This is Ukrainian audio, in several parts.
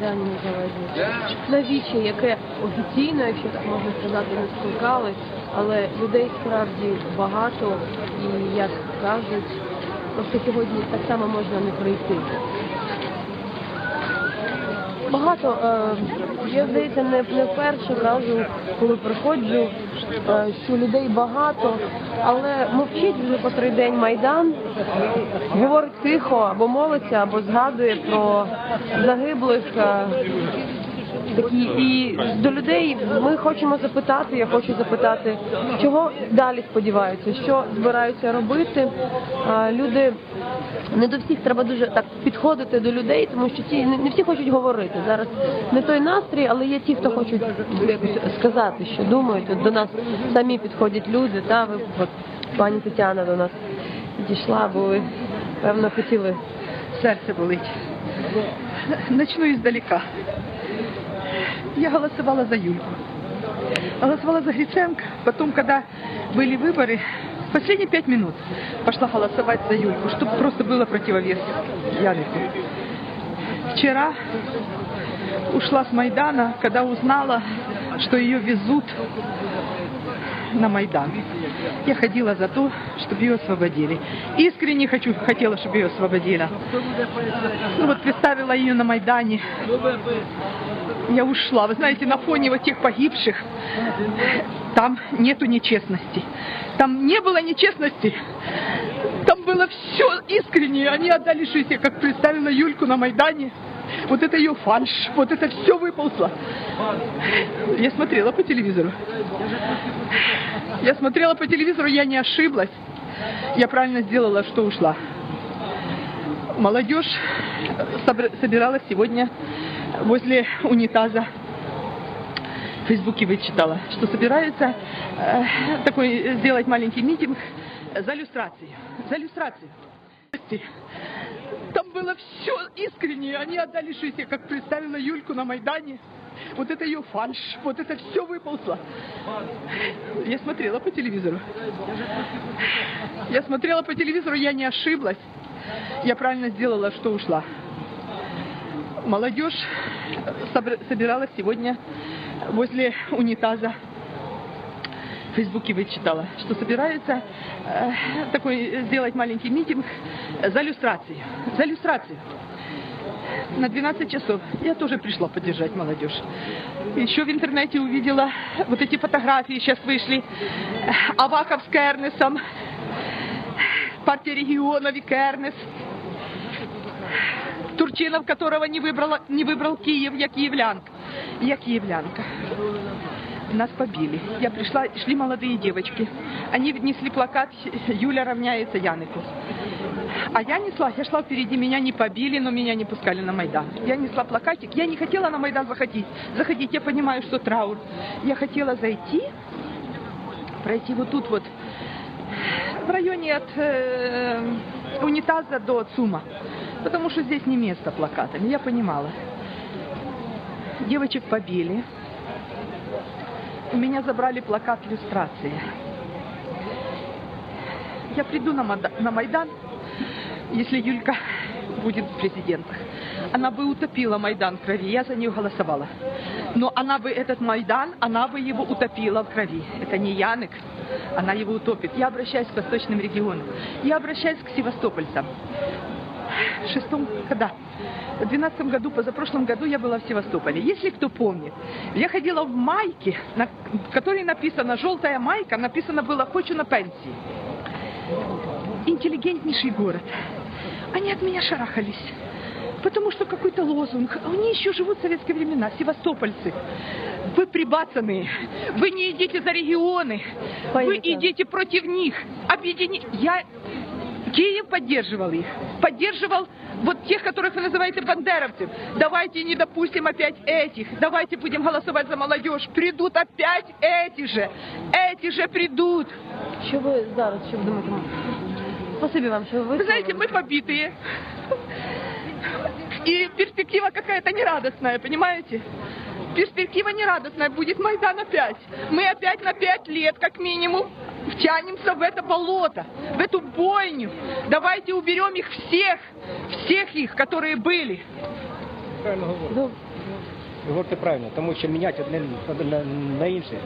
Майдані Незалежності. Навіщо, яке офіційно, якщо так можна сказати, не скликали, але людей справді багато і, як кажуть, просто сьогодні так само можна не прийти. Багато, е, я здається, не, не вперше кажу, коли приходжу, е, що людей багато, але мовчить вже по три день Майдан, говорить тихо, або молиться, або згадує про загиблих. Такі і до людей ми хочемо запитати. Я хочу запитати, чого далі сподіваються, що збираються робити. Люди не до всіх треба дуже так підходити до людей, тому що ті не всі хочуть говорити. Зараз не той настрій, але є ті, хто хочуть якось сказати, що думають. До нас самі підходять люди. Та ви от пані Тетяна до нас підійшла, бо ви певно хотіли. Сердце болить. Начну издалека. Я голосовала за Юльку. Голосовала за Гриценко. Потом, когда были выборы, последние пять минут пошла голосовать за Юльку, чтобы просто было противовес Ялику. Вчера ушла с Майдана, когда узнала, что ее везут на Майдан. Я ходила за то, чтобы ее освободили. Искренне хочу, хотела, чтобы ее освободили. Ну вот представила ее на Майдане. Я ушла. Вы знаете, на фоне вот тех погибших там нету нечестности. Там не было нечестности. Там было все искренне. Они отдали жизнь. Как представила Юльку на Майдане. Вот это ее фальш, вот это все выползло. Я смотрела по телевизору. Я смотрела по телевизору, я не ошиблась. Я правильно сделала, что ушла. Молодежь собиралась сегодня возле унитаза. В Фейсбуке вычитала, что собираются э, такой сделать маленький митинг за иллюстрацию. За иллюстрацию. Там было все искренне. Они отдали. Я как представила Юльку на Майдане. Вот это ее фальш. Вот это все выползло. Я смотрела по телевизору. Я смотрела по телевизору, я не ошиблась. Я правильно сделала, что ушла. Молодежь собиралась сегодня возле унитаза. В Фейсбуке вычитала, что собираются э, такой сделать маленький митинг за иллюстрацию. За иллюстрацию. На 12 часов. Я тоже пришла поддержать молодежь. Еще в интернете увидела вот эти фотографии, сейчас вышли. Аваков с Кернесом, партия регионов и Кернес. Турчинов, которого не, выбрала, не выбрал Киев, я киевлянка. Я киевлянка. Нас побили. Я пришла, шли молодые девочки. Они несли плакат «Юля равняется Янику». А я несла, я шла впереди, меня не побили, но меня не пускали на Майдан. Я несла плакатик, я не хотела на Майдан заходить. Заходить, я понимаю, что траур. Я хотела зайти, пройти вот тут вот, в районе от э, унитаза до ЦУМа. Потому что здесь не место плакатами, я понимала. Девочек побили. У меня забрали плакат иллюстрации. Я приду на, на Майдан, если Юлька будет в президентах. Она бы утопила Майдан в крови, я за нее голосовала. Но она бы этот Майдан, она бы его утопила в крови. Это не Янек, она его утопит. Я обращаюсь к восточным регионам. Я обращаюсь к севастопольцам. Шестом, когда? В двенадцатом году, позапрошлом году я была в Севастополе. Если кто помнит, я ходила в майке, на которой написано, желтая майка, написано было «Хочу на пенсии». Интеллигентнейший город. Они от меня шарахались. Потому что какой-то лозунг. Они еще живут в советские времена, севастопольцы. Вы прибацанные. Вы не идите за регионы. Вы Понятно. идите против них. Объедини... Я... Киев поддерживал их. Поддерживал вот тех, которых вы называете бандеровцев. Давайте не допустим опять этих. Давайте будем голосовать за молодежь. Придут опять эти же. Эти же придут. Що ви зараз, що ви думаєте? Спасибі вам, що ви Вы знаете, мы побитые. И перспектива какая-то нерадостная, понимаете? Перспектива нерадостная, будет Майдан опять. Мы опять на пять лет, как минимум, втянемся в это болото, в эту бойню. Давайте уберем их всех, всех их, которые были. Ну, Ви говорите правильно, тому що міняти одне на, на інше.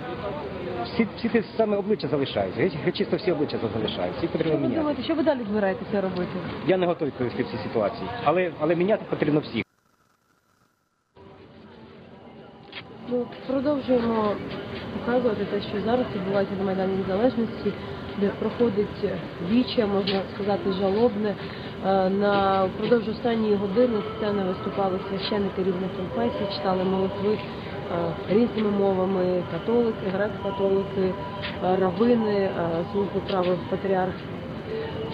Всі, всі ті саме обличчя залишаються. Геть- геть Чисто всі обличчя залишаються. Їх потрібно Ви міняти. думаєте, що ви далі збираєтеся робити? Я не готовий відповісти в цій ситуації. Але, але міняти потрібно всіх. Ну, продовжуємо показувати те, що зараз відбувається на Майдані Незалежності, де проходить віче, можна сказати, жалобне. Е, На впродовж останньої години сцени виступали священники різних конфесій, читали молитви е, різними мовами, католики, греко-католики, е, равини, е, служби право патріарх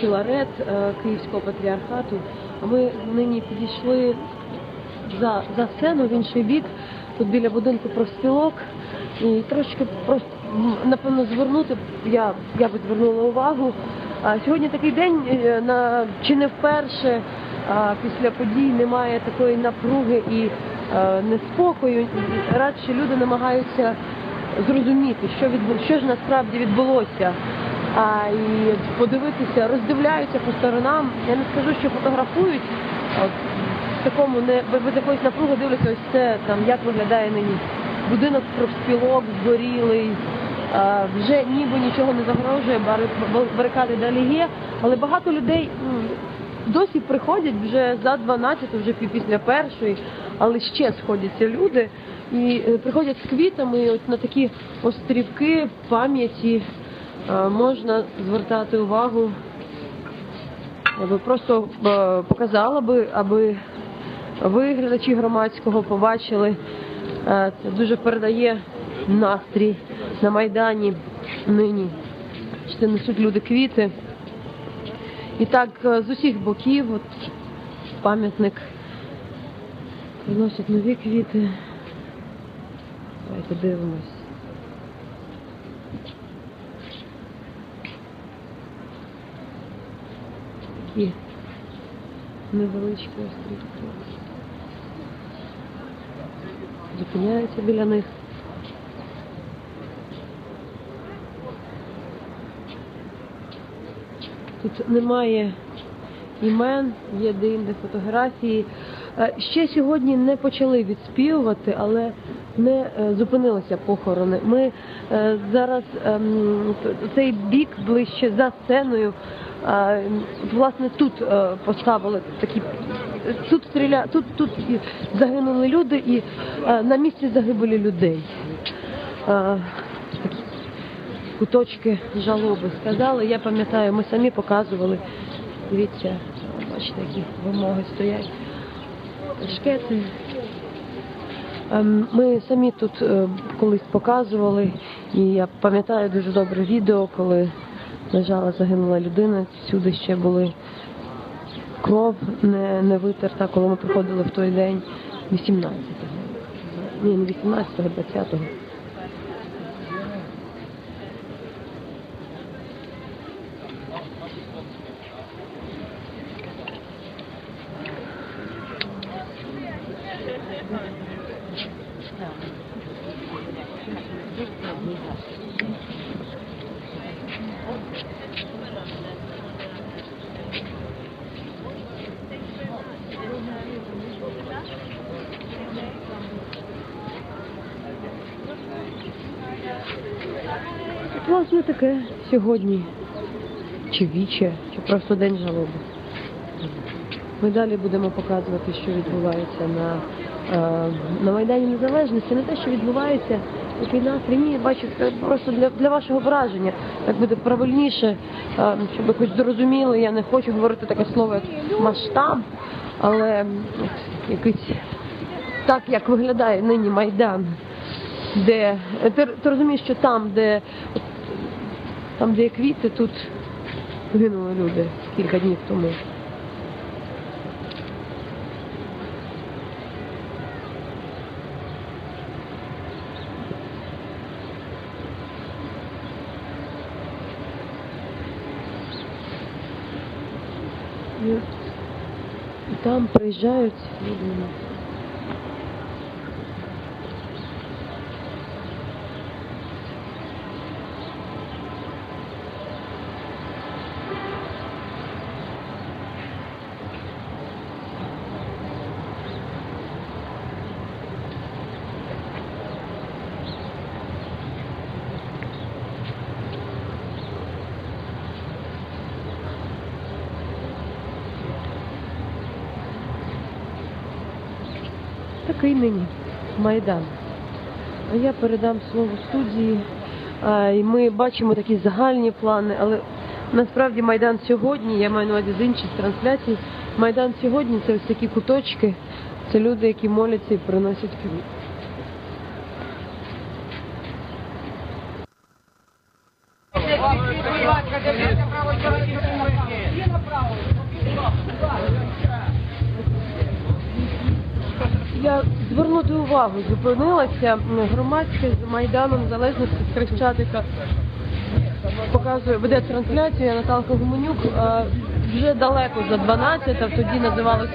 Філарет Київського патріархату. Ми нині підійшли за, за сцену в інший бік, тут біля будинку профспілок. І трошки просто напевно звернути, я, я би звернула увагу. А, сьогодні такий день, е, на, чи не вперше а, після подій немає такої напруги і е, неспокою. Радше люди намагаються зрозуміти, що відбу... що ж насправді відбулося. А, і подивитися, роздивляються по сторонам. Я не скажу, що фотографують. а От, в такому не без якоїсь напруги дивляться ось це там, як виглядає нині. Будинок профспілок згорілий. Вже ніби нічого не загрожує, барикади далі є, але багато людей досі приходять вже за 12, вже після першої, але ще сходяться люди і е, приходять з квітами от на такі острівки пам'яті е, можна звертати увагу. Просто е, показала би, аби ви, глядачі громадського, побачили. Е, Це дуже передає настрій на Майдані нині. Що несуть люди квіти. І так е, з усіх боків, от пам'ятник приносять нові квіти. Давайте дивимось. Такі невеличкі острівки. Зупиняються біля них. Тут немає імен, є де-інде фотографії. Е, Ще сьогодні не почали відспівувати, але не зупинилися похорони. Ми е, зараз ем, цей бік ближче за сценою. Власне, тут е, поставили такі тут стріля, тут, тут загинули люди і е, на місці загибелі людей. Такі куточки жалоби сказали. Я пам'ятаю, ми самі показували. Дивіться, бачите, які вимоги стоять. Шкети. Ем, Ми самі тут е, колись показували, і я пам'ятаю дуже добре відео, коли лежала загинула людина. Сюди ще були кров не, не витерта, коли ми приходили в той день 18-го. Ні, не 18-го, 20-го. Власне таке сьогодні. Чи віче, чи просто день жалоби. Ми далі будемо показувати, що відбувається на, е, на Майдані Незалежності. Не те, що відбувається, який настрій. Ні, бачу, просто для, для вашого враження. Так буде правильніше, е, щоб якось зрозуміли. Я не хочу говорити таке слово, як масштаб, але якийсь так, як виглядає нині Майдан. Де ти, ти розумієш, що там, де там, де є квіти, тут гинули люди кілька днів тому. І, і там приїжджають люди. Такий нині Майдан. А я передам слово студії. І ми бачимо такі загальні плани, але насправді Майдан сьогодні, я маю на увазі з інших трансляцій, Майдан сьогодні це ось такі куточки, це люди, які моляться і приносять квіти. Я звернути увагу, зупинилася громадське з Майданом Незалежності з Хрещатика. Показує, веде трансляцію Наталка Гуменюк. Вже далеко за 12, а тоді називалося,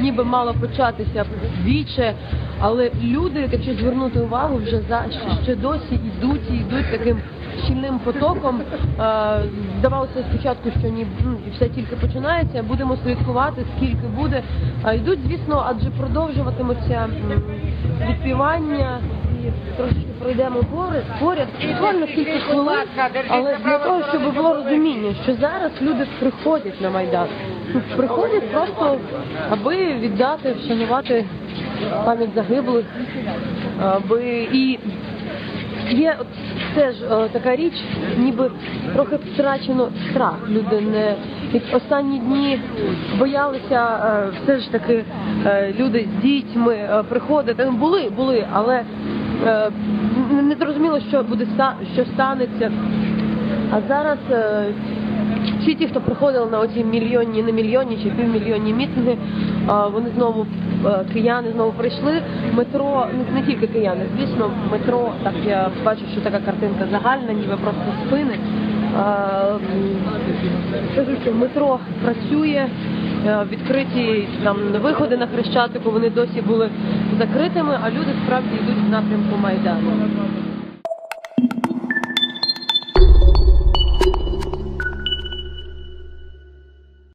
ніби мало початися віче. Але люди, якщо звернути увагу, вже за ще досі йдуть і йдуть таким щільним потоком. Е, Здавалося спочатку, що ні ну, все тільки починається. Будемо слідкувати, скільки буде. А йдуть, звісно, адже продовжуватимуться відпівання. Трошки пройдемо поряд, поряд буквально кілька хвилин, але для того, щоб було розуміння, що зараз люди приходять на майдан, Ну, приходять просто, аби віддати, вшанувати пам'ять загиблих, аби і Є теж е, така річ, ніби трохи втрачено страх. Люди не як останні дні боялися е, все ж таки е, люди з дітьми е, приходити. Ну, були, були, але е, не- зрозуміло, що буде що станеться. А зараз е, всі ті, хто приходили на оці мільйонні, не мільйонні чи півмільйонні мітинги, а, вони знову е, кияни знову прийшли. Метро не, не тільки кияни, звісно, метро. Так я бачу, що така картинка загальна, ніби просто спини. Скажу, що метро працює, е, відкриті там виходи на хрещатику, вони досі були закритими, а люди справді йдуть в напрямку майдану.